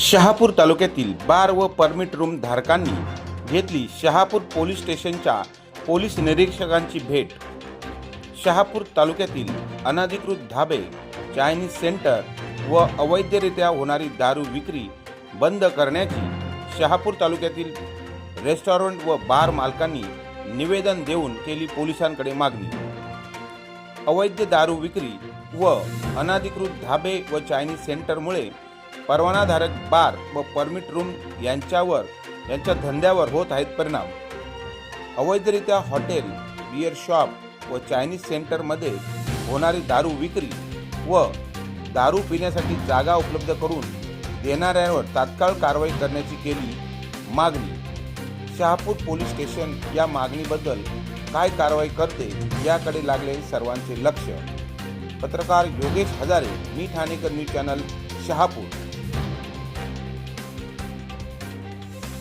शहापूर तालुक्यातील बार व permit room धारकांनी घेतली शहापूर पोलीस स्टेशनच्या पोलीस निरीक्षकांची भेट. शहापूर तालुक्यातील अनधिकृत धाबे चायनीज सेंटर व अवैधरित्या होणारी दारू विक्री बंद करण्याची शहापूर तालुक्यातील रेस्टॉरंट व बार मालकांनी निवेदन देऊन केली पोलिसांकडे मागणी. अवैध दारू विक्री व अनधिकृत धाबे व चायनीज सेंटरमुळे परवानाधारक बार व परमिट रूम यांच्यावर यांच्या धंद्यावर होत आहेत परिणाम. अवैधरित्या हॉटेल बिअर शॉप व चायनीज सेंटरमध्ये होणारी दारू विक्री व दारू पिण्यासाठी जागा उपलब्ध करून देणाऱ्यांवर तात्काळ कारवाई करण्याची केली मागणी. शहापूर पोलीस स्टेशन या मागणीबद्दल काय कारवाई करते याकडे लागले सर्वांचे लक्ष. पत्रकार योगेश हजारे मी ठाणेकर न्यूज चॅनल शहापूर